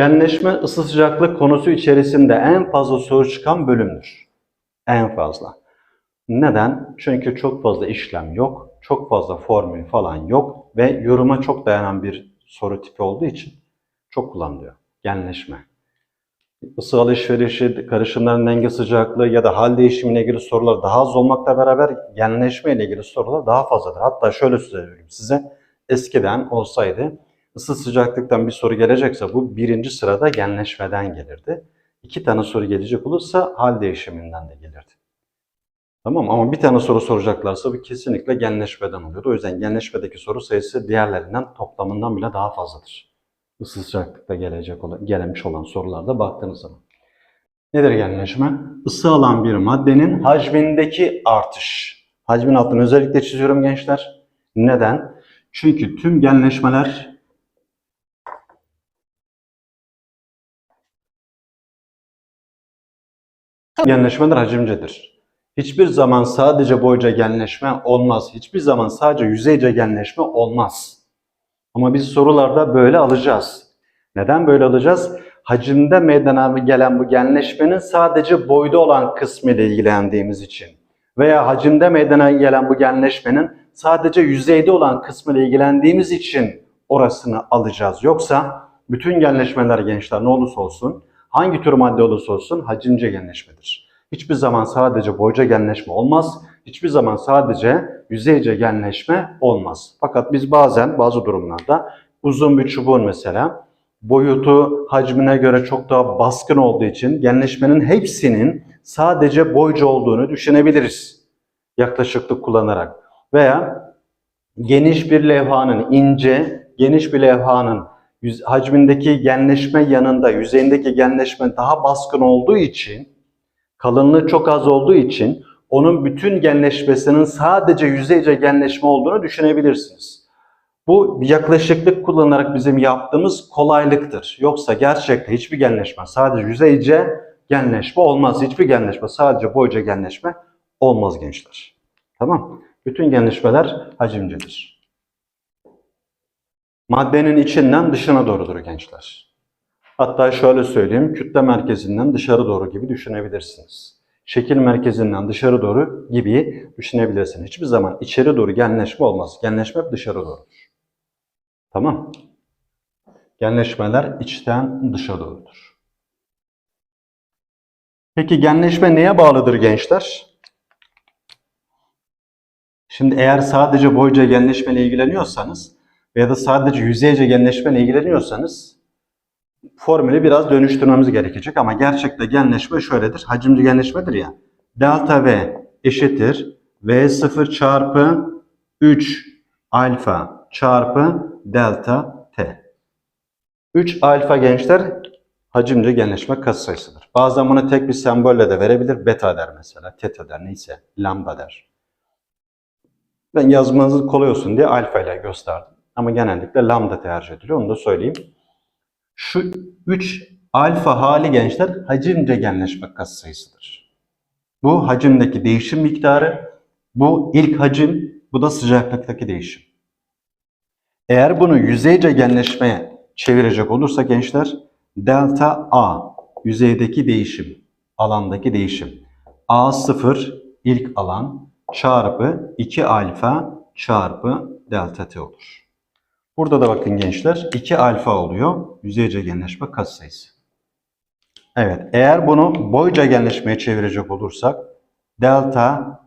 Genleşme ısı sıcaklık konusu içerisinde en fazla soru çıkan bölümdür. En fazla. Neden? Çünkü çok fazla işlem yok, çok fazla formül falan yok ve yoruma çok dayanan bir soru tipi olduğu için çok kullanılıyor. Genleşme. Isı alışverişi, karışımların denge sıcaklığı ya da hal değişimiyle ilgili sorular daha az olmakla beraber genleşme ile ilgili sorular daha fazladır. Hatta şöyle söyleyeyim size, eskiden olsaydı ısı sıcaklıktan bir soru gelecekse bu birinci sırada genleşmeden gelirdi. İki tane soru gelecek olursa hal değişiminden de gelirdi. Tamam ama bir tane soru soracaklarsa bu kesinlikle genleşmeden oluyor. O yüzden genleşmedeki soru sayısı diğerlerinden toplamından bile daha fazladır. Isı sıcaklıkta gelecek olan, gelmiş olan sorularda baktığınız zaman. Nedir genleşme? Isı alan bir maddenin hacmindeki artış. Hacmin altını özellikle çiziyorum gençler. Neden? Çünkü tüm genleşmeler genleşmeler hacimcedir. Hiçbir zaman sadece boyca genleşme olmaz. Hiçbir zaman sadece yüzeyce genleşme olmaz. Ama biz sorularda böyle alacağız. Neden böyle alacağız? Hacimde meydana gelen bu genleşmenin sadece boyda olan kısmı ile ilgilendiğimiz için veya hacimde meydana gelen bu genleşmenin sadece yüzeyde olan kısmı ile ilgilendiğimiz için orasını alacağız. Yoksa bütün genleşmeler gençler ne olursa olsun, hangi tür madde olursa olsun hacimce genleşmedir. Hiçbir zaman sadece boyca genleşme olmaz. Hiçbir zaman sadece yüzeyce genleşme olmaz. Fakat biz bazen bazı durumlarda uzun bir çubuğun mesela boyutu hacmine göre çok daha baskın olduğu için genleşmenin hepsinin sadece boyca olduğunu düşünebiliriz. Yaklaşıklık kullanarak. Veya geniş bir levhanın ince, geniş bir levhanın yüz- hacmindeki genleşme yanında yüzeyindeki genleşme daha baskın olduğu için kalınlığı çok az olduğu için onun bütün genleşmesinin sadece yüzeyce genleşme olduğunu düşünebilirsiniz. Bu yaklaşıklık kullanarak bizim yaptığımız kolaylıktır. Yoksa gerçekte hiçbir genleşme sadece yüzeyce genleşme olmaz. Hiçbir genleşme sadece boyca genleşme olmaz gençler. Tamam? Bütün genleşmeler hacimcedir. Maddenin içinden dışına doğrudur gençler. Hatta şöyle söyleyeyim, kütle merkezinden dışarı doğru gibi düşünebilirsiniz. Şekil merkezinden dışarı doğru gibi düşünebilirsiniz. Hiçbir zaman içeri doğru genleşme olmaz. Genleşme hep dışarı doğrudur. Tamam. Genleşmeler içten dışa doğrudur. Peki genleşme neye bağlıdır gençler? Şimdi eğer sadece boyca genleşmeyle ilgileniyorsanız veya da sadece yüzeyce genleşmeyle ilgileniyorsanız formülü biraz dönüştürmemiz gerekecek ama gerçekte genleşme şöyledir. Hacimci genleşmedir ya. Delta V eşittir V0 çarpı 3 alfa çarpı delta T. 3 alfa gençler hacimci genleşme katsayısıdır. Bazen bunu tek bir sembolle de verebilir. Beta der mesela, teta der neyse, lambda der. Ben yazmanız kolay olsun diye alfa ile gösterdim. Ama genellikle lambda tercih ediliyor. Onu da söyleyeyim. Şu 3 alfa hali gençler hacimce genleşme katsayısıdır. Bu hacimdeki değişim miktarı, bu ilk hacim, bu da sıcaklıktaki değişim. Eğer bunu yüzeyce genleşmeye çevirecek olursa gençler, delta A yüzeydeki değişim, alandaki değişim. A0 ilk alan çarpı 2 alfa çarpı delta T olur. Burada da bakın gençler 2 alfa oluyor yüzeyce genleşme katsayısı. Evet eğer bunu boyca genleşmeye çevirecek olursak delta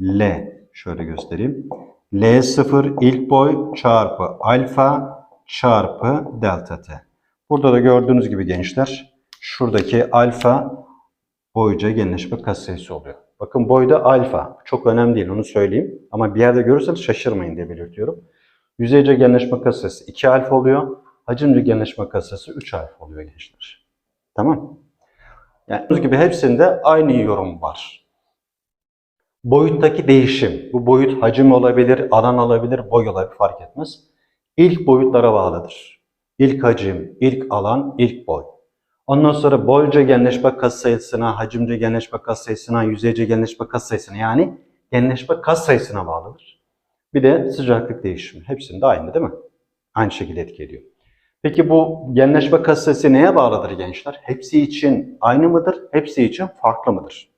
L şöyle göstereyim. L0 ilk boy çarpı alfa çarpı delta T. Burada da gördüğünüz gibi gençler şuradaki alfa boyca genleşme katsayısı oluyor. Bakın boyda alfa. Çok önemli değil onu söyleyeyim. Ama bir yerde görürseniz şaşırmayın diye belirtiyorum. Yüzeyce genleşme katsayısı 2 alfa oluyor. Hacimci genleşme katsayısı 3 alfa oluyor gençler. Tamam. Yani gördüğünüz gibi hepsinde aynı yorum var. Boyuttaki değişim. Bu boyut hacim olabilir, alan olabilir, boy olabilir fark etmez. İlk boyutlara bağlıdır. İlk hacim, ilk alan, ilk boy. Ondan sonra boyca genleşme katsayısına, hacimce genleşme katsayısına, yüzeyce genleşme katsayısına yani genleşme katsayısına bağlıdır. Bir de sıcaklık değişimi. Hepsinde aynı değil mi? Aynı şekilde etki ediyor. Peki bu genleşme kasesi neye bağlıdır gençler? Hepsi için aynı mıdır? Hepsi için farklı mıdır?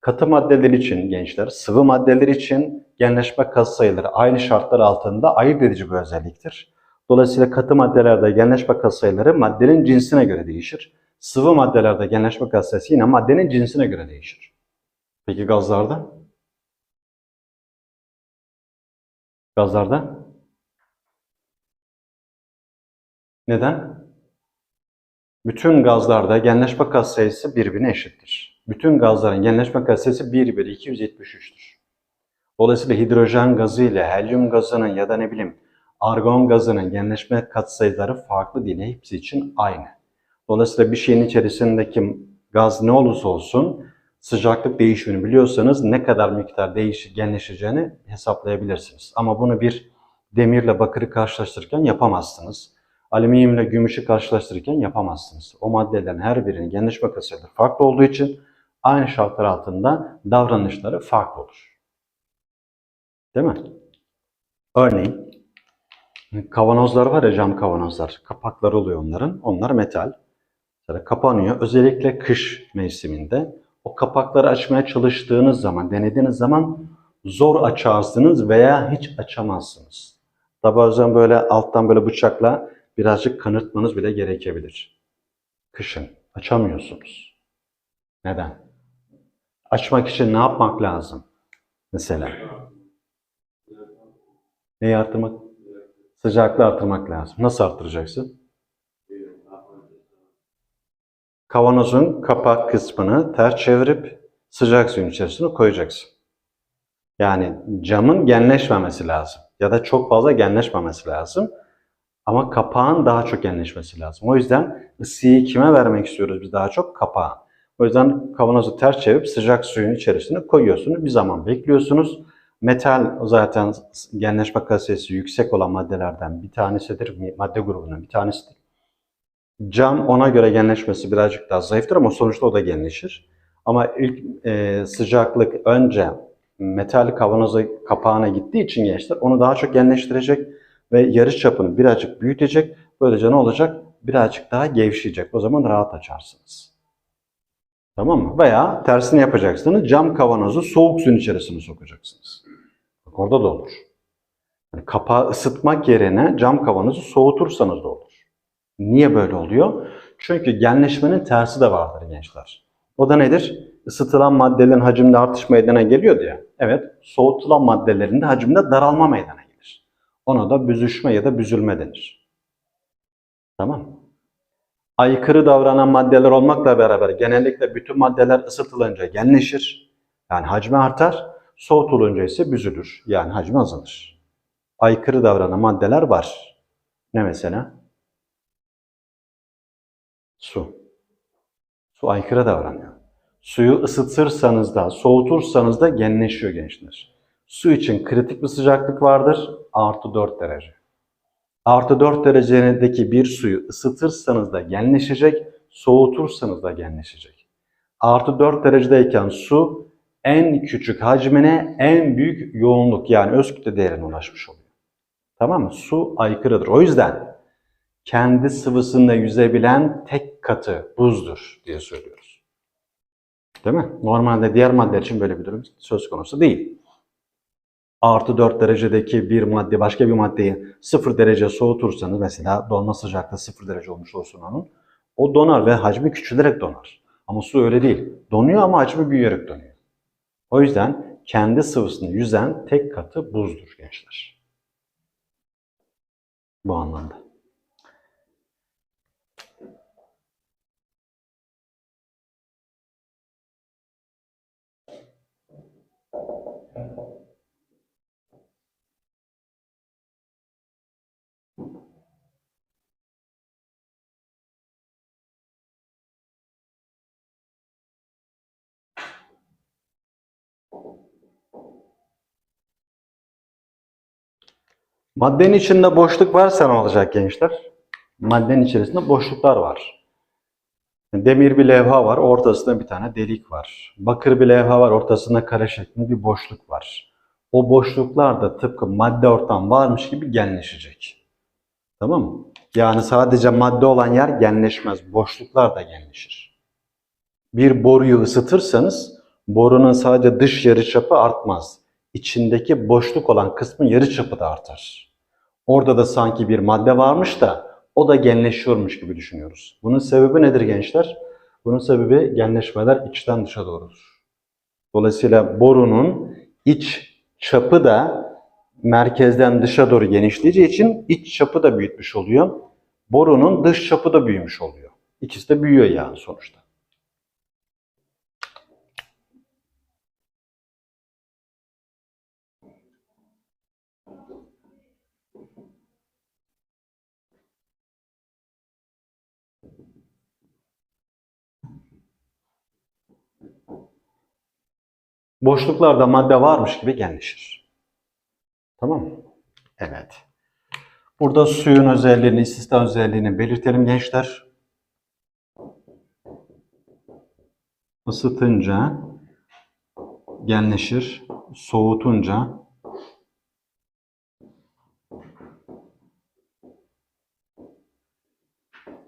Katı maddeler için gençler, sıvı maddeler için genleşme kas sayıları aynı şartlar altında ayırt edici bir özelliktir. Dolayısıyla katı maddelerde genleşme kas sayıları maddenin cinsine göre değişir. Sıvı maddelerde genleşme kas sayısı yine maddenin cinsine göre değişir. Peki gazlarda? Gazlarda? Neden? Bütün gazlarda genleşme kas sayısı birbirine eşittir. Bütün gazların genleşme kas sayısı 1 bölü 273'tür. Dolayısıyla hidrojen gazı ile helyum gazının ya da ne bileyim argon gazının genleşme katsayıları farklı değil. Hepsi için aynı. Dolayısıyla bir şeyin içerisindeki gaz ne olursa olsun sıcaklık değişimini biliyorsanız ne kadar miktar değiş genleşeceğini hesaplayabilirsiniz. Ama bunu bir demirle bakırı karşılaştırırken yapamazsınız. Alüminyumla gümüşü karşılaştırırken yapamazsınız. O maddelerin her birinin genleşme katsayıları farklı olduğu için aynı şartlar altında davranışları farklı olur. Değil mi? Örneğin kavanozlar var ya cam kavanozlar. Kapakları oluyor onların. Onlar metal. Kapanıyor. Özellikle kış mevsiminde o kapakları açmaya çalıştığınız zaman, denediğiniz zaman zor açarsınız veya hiç açamazsınız. Da bazen böyle alttan böyle bıçakla birazcık kanırtmanız bile gerekebilir. Kışın açamıyorsunuz. Neden? Açmak için ne yapmak lazım? Mesela. Neyi artırmak? Sıcaklığı artırmak lazım. Nasıl artıracaksın? Kavanozun kapak kısmını ters çevirip sıcak suyun içerisine koyacaksın. Yani camın genleşmemesi lazım. Ya da çok fazla genleşmemesi lazım. Ama kapağın daha çok genleşmesi lazım. O yüzden ısıyı kime vermek istiyoruz biz daha çok? Kapağa. O yüzden kavanozu ters çevirip sıcak suyun içerisine koyuyorsunuz. Bir zaman bekliyorsunuz. Metal zaten genleşme kapasitesi yüksek olan maddelerden bir tanesidir. Madde grubunun bir tanesidir. Cam ona göre genleşmesi birazcık daha zayıftır ama sonuçta o da genleşir. Ama ilk e, sıcaklık önce metal kavanozu kapağına gittiği için gençler onu daha çok genleştirecek ve yarış çapını birazcık büyütecek. Böylece ne olacak? Birazcık daha gevşeyecek. O zaman rahat açarsınız. Tamam mı? Veya tersini yapacaksınız. Cam kavanozu soğuk suyun içerisine sokacaksınız. Bak orada da olur. Yani kapağı ısıtmak yerine cam kavanozu soğutursanız da olur. Niye böyle oluyor? Çünkü genleşmenin tersi de vardır gençler. O da nedir? Isıtılan maddelerin hacimde artış meydana geliyor diye. Evet, soğutulan maddelerin de hacimde daralma meydana gelir. Ona da büzüşme ya da büzülme denir. Tamam Aykırı davranan maddeler olmakla beraber genellikle bütün maddeler ısıtılınca genleşir. Yani hacmi artar. Soğutulunca ise büzülür. Yani hacmi azalır. Aykırı davranan maddeler var. Ne mesela? Su. Su aykırı davranıyor. Suyu ısıtırsanız da, soğutursanız da genleşiyor gençler. Su için kritik bir sıcaklık vardır. Artı 4 derece. Artı 4 derecedeki bir suyu ısıtırsanız da genleşecek, soğutursanız da genleşecek. Artı 4 derecedeyken su en küçük hacmine en büyük yoğunluk yani öz kütle değerine ulaşmış oluyor. Tamam mı? Su aykırıdır. O yüzden kendi sıvısında yüzebilen tek katı buzdur diye söylüyoruz. Değil mi? Normalde diğer maddeler için böyle bir durum söz konusu değil. Artı 4 derecedeki bir madde başka bir maddeyi 0 derece soğutursanız mesela dolma sıcaklığı 0 derece olmuş olsun onun. O donar ve hacmi küçülerek donar. Ama su öyle değil. Donuyor ama hacmi büyüyerek donuyor. O yüzden kendi sıvısını yüzen tek katı buzdur gençler. Bu anlamda. Maddenin içinde boşluk varsa ne olacak gençler? Maddenin içerisinde boşluklar var. Demir bir levha var, ortasında bir tane delik var. Bakır bir levha var, ortasında kare şeklinde bir boşluk var. O boşluklar da tıpkı madde ortam varmış gibi genleşecek. Tamam mı? Yani sadece madde olan yer genleşmez. Boşluklar da genleşir. Bir boruyu ısıtırsanız borunun sadece dış yarıçapı artmaz. İçindeki boşluk olan kısmın yarıçapı da artar. Orada da sanki bir madde varmış da o da genleşiyormuş gibi düşünüyoruz. Bunun sebebi nedir gençler? Bunun sebebi genleşmeler içten dışa doğrudur. Dolayısıyla borunun iç çapı da merkezden dışa doğru genişleyeceği için iç çapı da büyütmüş oluyor. Borunun dış çapı da büyümüş oluyor. İkisi de büyüyor yani sonuçta. Boşluklarda madde varmış gibi genleşir. Tamam mı? Evet. Burada suyun özelliğini, istisna özelliğini belirtelim gençler. Isıtınca genleşir, soğutunca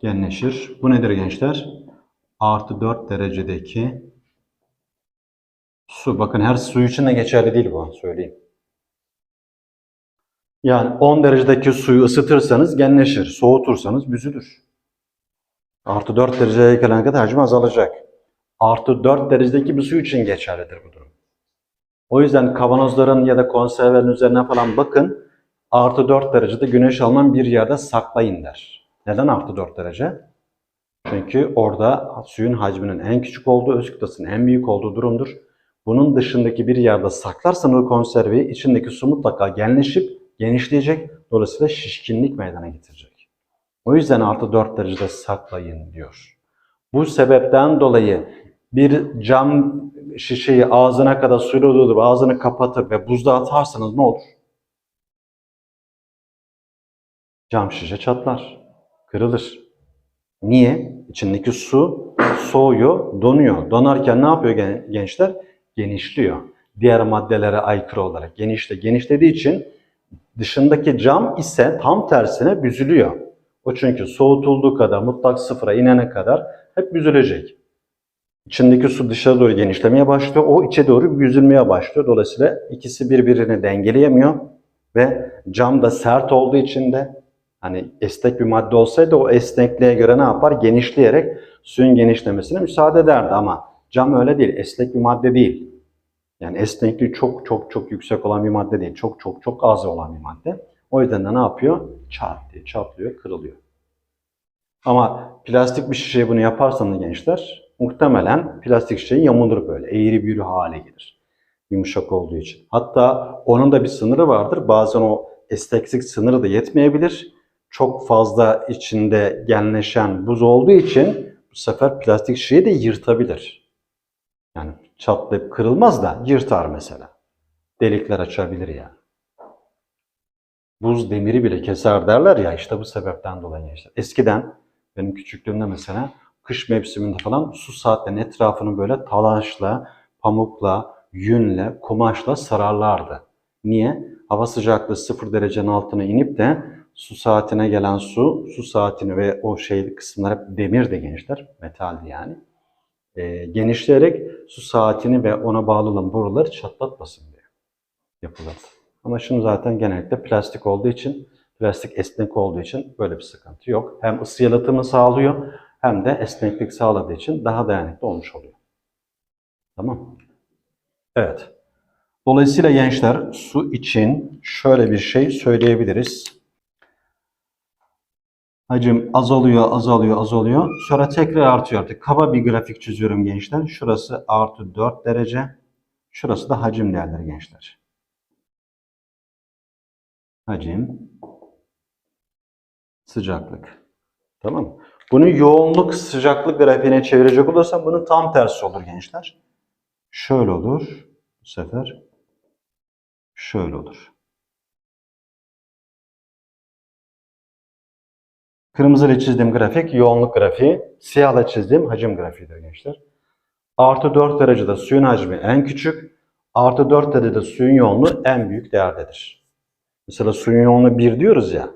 genleşir. Bu nedir gençler? Artı 4 derecedeki su. Bakın her su için de geçerli değil bu, söyleyeyim. Yani 10 derecedeki suyu ısıtırsanız genleşir, soğutursanız büzülür. Artı 4 dereceye gelene kadar hacmi azalacak. Artı 4 derecedeki bir su için geçerlidir bu durum. O yüzden kavanozların ya da konservelerin üzerine falan bakın. Artı 4 derecede güneş alınan bir yerde saklayın der. Neden artı 4 derece? Çünkü orada suyun hacminin en küçük olduğu, öz kütlesinin en büyük olduğu durumdur. Bunun dışındaki bir yerde saklarsan o konserveyi içindeki su mutlaka genleşip genişleyecek. Dolayısıyla şişkinlik meydana getirecek. O yüzden artı 4 derecede saklayın diyor. Bu sebepten dolayı bir cam şişeyi ağzına kadar suyla doldurup ağzını kapatır ve buzluğa atarsanız ne olur? Cam şişe çatlar, kırılır. Niye? İçindeki su soğuyor, donuyor. Donarken ne yapıyor gen- gençler? Genişliyor. Diğer maddelere aykırı olarak genişle. Genişlediği için dışındaki cam ise tam tersine büzülüyor. O çünkü soğutulduğu kadar mutlak sıfıra inene kadar hep büzülecek. İçindeki su dışarı doğru genişlemeye başlıyor. O içe doğru büzülmeye başlıyor. Dolayısıyla ikisi birbirini dengeleyemiyor. Ve cam da sert olduğu için de hani esnek bir madde olsaydı o esnekliğe göre ne yapar? Genişleyerek suyun genişlemesine müsaade ederdi ama cam öyle değil. Esnek bir madde değil. Yani esnekliği çok çok çok yüksek olan bir madde değil. Çok çok çok az olan bir madde. O yüzden de ne yapıyor? Çat diye çatlıyor, kırılıyor. Ama plastik bir şişeye bunu yaparsanız gençler muhtemelen plastik şişe yamulur böyle. Eğri büğrü hale gelir. Yumuşak olduğu için. Hatta onun da bir sınırı vardır. Bazen o esneklik sınırı da yetmeyebilir. Çok fazla içinde genleşen buz olduğu için bu sefer plastik şişeyi de yırtabilir. Yani çatlayıp kırılmaz da yırtar mesela. Delikler açabilir yani. Buz demiri bile keser derler ya işte bu sebepten dolayı gençler. Eskiden benim küçüklüğümde mesela kış mevsiminde falan su saatlerinin etrafını böyle talaşla, pamukla, yünle, kumaşla sararlardı. Niye? Hava sıcaklığı sıfır derecenin altına inip de su saatine gelen su, su saatini ve o şey kısımlar hep demir de gençler, metaldi yani. E, genişleyerek su saatini ve ona bağlı olan boruları çatlatmasın diye yapılırdı. Ama şimdi zaten genellikle plastik olduğu için, plastik esnek olduğu için böyle bir sıkıntı yok. Hem ısı yalıtımı sağlıyor hem de esneklik sağladığı için daha dayanıklı olmuş oluyor. Tamam. Evet. Dolayısıyla gençler su için şöyle bir şey söyleyebiliriz. Hacim azalıyor, azalıyor, azalıyor. Sonra tekrar artıyor artık. Kaba bir grafik çiziyorum gençler. Şurası artı 4 derece. Şurası da hacim değerleri gençler. Hacim, sıcaklık. Tamam? Bunu yoğunluk sıcaklık grafiğine çevirecek olursam bunun tam tersi olur gençler. Şöyle olur. Bu sefer şöyle olur. Kırmızıyla çizdiğim grafik yoğunluk grafiği, siyahla çizdiğim hacim grafiğidir gençler. Artı 4 derecede suyun hacmi en küçük, artı 4 derecede suyun yoğunluğu en büyük değerdedir. Mesela suyun yoğunluğu 1 diyoruz ya.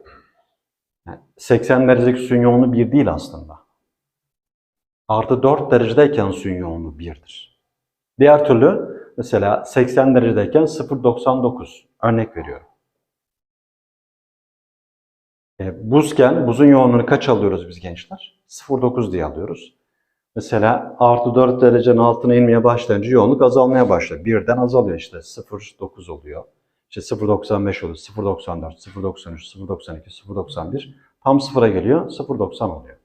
80 derecelik suyun yoğunluğu 1 değil aslında. Artı 4 derecedeyken suyun yoğunluğu 1'dir. Diğer türlü mesela 80 derecedeyken 0.99 örnek veriyorum. E, buzken buzun yoğunluğunu kaç alıyoruz biz gençler? 0.9 diye alıyoruz. Mesela artı 4 derecenin altına inmeye başlayınca yoğunluk azalmaya başlıyor. Birden azalıyor işte 0.9 oluyor. İşte 0.95 oluyor, 0.94, 0.93, 0.92, 0.91 tam sıfıra geliyor, 0.90 oluyor.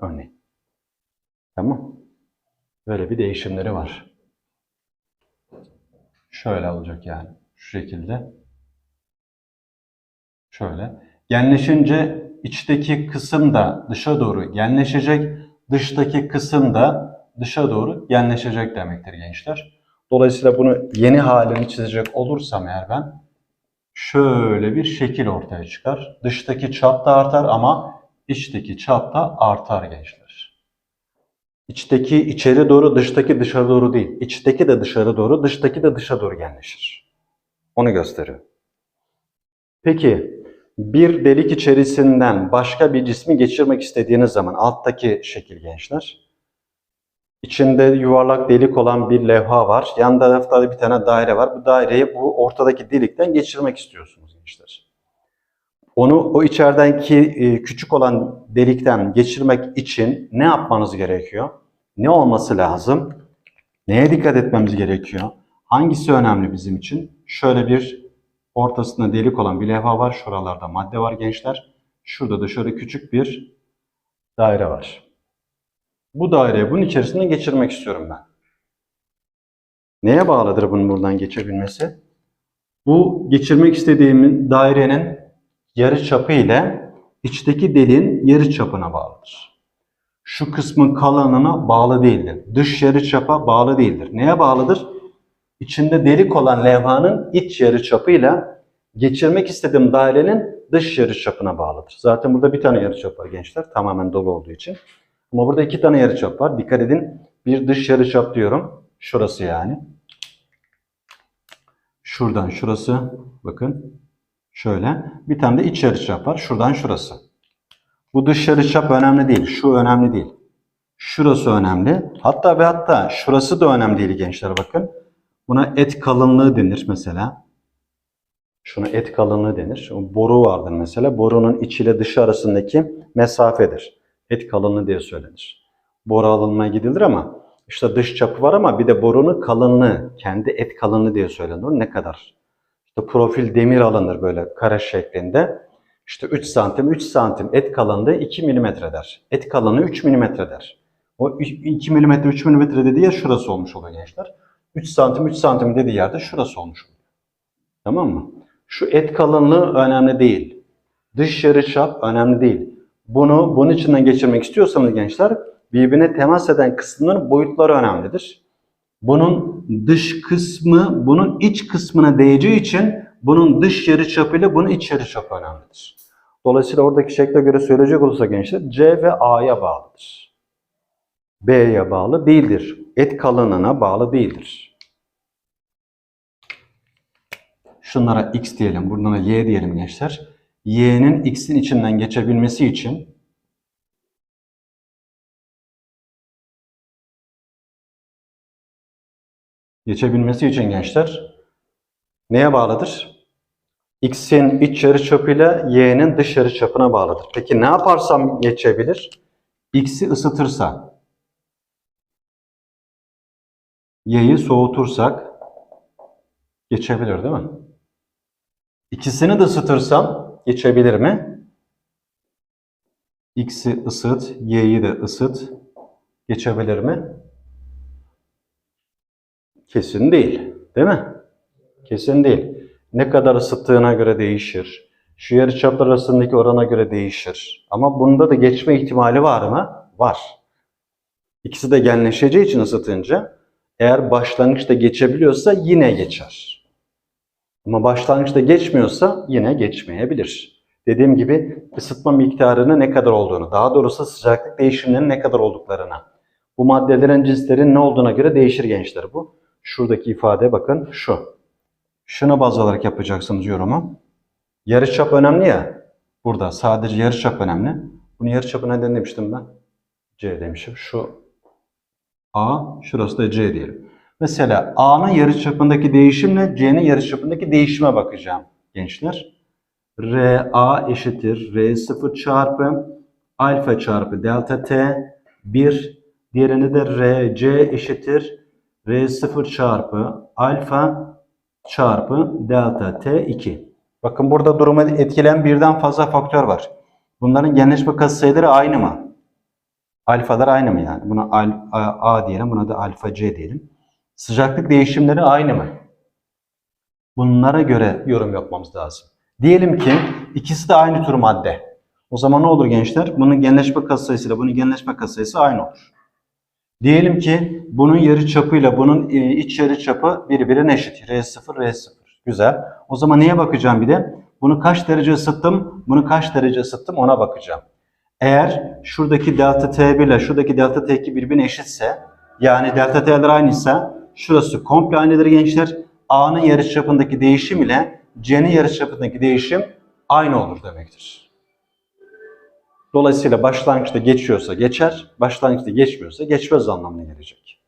Örneğin. Tamam. Böyle bir değişimleri var. Şöyle olacak yani. Şu şekilde. Şöyle. Genleşince içteki kısım da dışa doğru genleşecek. Dıştaki kısım da dışa doğru genleşecek demektir gençler. Dolayısıyla bunu yeni halini çizecek olursam eğer ben şöyle bir şekil ortaya çıkar. Dıştaki çap da artar ama içteki çap da artar gençler. İçteki içeri doğru, dıştaki dışarı doğru değil. İçteki de dışarı doğru, dıştaki de dışa doğru genleşir. Onu gösteriyor. Peki bir delik içerisinden başka bir cismi geçirmek istediğiniz zaman alttaki şekil gençler. İçinde yuvarlak delik olan bir levha var. Yan tarafta da bir tane daire var. Bu daireyi bu ortadaki delikten geçirmek istiyorsunuz gençler. Onu o içerideki e, küçük olan delikten geçirmek için ne yapmanız gerekiyor? Ne olması lazım? Neye dikkat etmemiz gerekiyor? Hangisi önemli bizim için? Şöyle bir ortasında delik olan bir levha var. Şuralarda madde var gençler. Şurada da şöyle küçük bir daire var. Bu daireyi bunun içerisinden geçirmek istiyorum ben. Neye bağlıdır bunun buradan geçebilmesi? Bu geçirmek istediğimin dairenin yarı çapı ile içteki deliğin yarı çapına bağlıdır. Şu kısmın kalanına bağlı değildir. Dış yarı çapa bağlı değildir. Neye bağlıdır? İçinde delik olan levhanın iç yarı çapıyla geçirmek istediğim dairenin dış yarı çapına bağlıdır. Zaten burada bir tane yarı çap var gençler. Tamamen dolu olduğu için. Ama burada iki tane yarı çap var. Dikkat edin. Bir dış yarı çap diyorum. Şurası yani. Şuradan şurası. Bakın. Şöyle. Bir tane de iç yarıçap var. Şuradan şurası. Bu dış yarıçap önemli değil. Şu önemli değil. Şurası önemli. Hatta ve hatta şurası da önemli değil gençler bakın. Buna et kalınlığı denir mesela. Şuna et kalınlığı denir. Boru vardır mesela. Borunun içi ile dışı arasındaki mesafedir. Et kalınlığı diye söylenir. Boru alınmaya gidilir ama işte dış çapı var ama bir de borunun kalınlığı, kendi et kalınlığı diye söylenir. Ne kadar? İşte profil demir alınır böyle kare şeklinde. İşte 3 santim, 3 santim et kalınlığı 2 milimetre der. Et kalınlığı 3 milimetre der. O 2 milimetre, 3 milimetre dediği yer şurası olmuş oluyor gençler. 3 santim, 3 santim dediği yerde şurası olmuş. Tamam mı? Şu et kalınlığı önemli değil. Dış yarıçap önemli değil. Bunu bunun içinden geçirmek istiyorsanız gençler birbirine temas eden kısımların boyutları önemlidir. Bunun dış kısmı bunun iç kısmına değeceği için bunun dış yarıçapı ile bunun iç yarıçapı önemlidir. Dolayısıyla oradaki şekle göre söyleyecek olursa gençler C ve A'ya bağlıdır. B'ye bağlı değildir. Et kalınlığına bağlı değildir. Şunlara X diyelim, buradan Y diyelim gençler. Y'nin X'in içinden geçebilmesi için geçebilmesi için gençler neye bağlıdır? X'in iç yarıçapıyla Y'nin dış yarıçapına bağlıdır. Peki ne yaparsam geçebilir? X'i ısıtırsa, Y'yi soğutursak geçebilir değil mi? İkisini de ısıtırsam geçebilir mi? X'i ısıt, Y'yi de ısıt. Geçebilir mi? Kesin değil. Değil mi? Kesin değil. Ne kadar ısıttığına göre değişir. Şu yarıçaplar arasındaki orana göre değişir. Ama bunda da geçme ihtimali var mı? Var. İkisi de genleşeceği için ısıtınca eğer başlangıçta geçebiliyorsa yine geçer. Ama başlangıçta geçmiyorsa yine geçmeyebilir. Dediğim gibi ısıtma miktarının ne kadar olduğunu, daha doğrusu sıcaklık değişimlerinin ne kadar olduklarına, bu maddelerin cinslerin ne olduğuna göre değişir gençler bu. Şuradaki ifade bakın şu. Şunu baz alarak yapacaksınız yorumu. Yarıçap önemli ya. Burada sadece yarıçap önemli. Bunu yarıçapı neden demiştim ben? C demişim. Şu A, şurası da C diyelim. Mesela A'nın yarıçapındaki değişimle C'nin yarıçapındaki değişime bakacağım gençler. RA eşittir R0 çarpı alfa çarpı delta T 1 diğerini de RC eşittir R0 çarpı alfa çarpı delta T 2. Bakın burada durumu etkileyen birden fazla faktör var. Bunların genleşme katsayıları aynı mı? Alfalar aynı mı yani? Buna al, a, a diyelim, buna da alfa C diyelim. Sıcaklık değişimleri aynı mı? Bunlara göre yorum yapmamız lazım. Diyelim ki ikisi de aynı tür madde. O zaman ne olur gençler? Bunun genleşme katsayısıyla bunun genleşme katsayısı aynı olur. Diyelim ki bunun yarı çapıyla bunun e, iç yarı çapı birbirine eşit. R0, R0. Güzel. O zaman neye bakacağım bir de? Bunu kaç derece ısıttım, bunu kaç derece ısıttım ona bakacağım. Eğer şuradaki delta T1 ile şuradaki delta T2 birbirine eşitse, yani delta T'ler aynıysa, şurası komple aynıdır gençler. A'nın yarıçapındaki değişim ile C'nin yarıçapındaki değişim aynı olur demektir. Dolayısıyla başlangıçta geçiyorsa geçer, başlangıçta geçmiyorsa geçmez anlamına gelecek.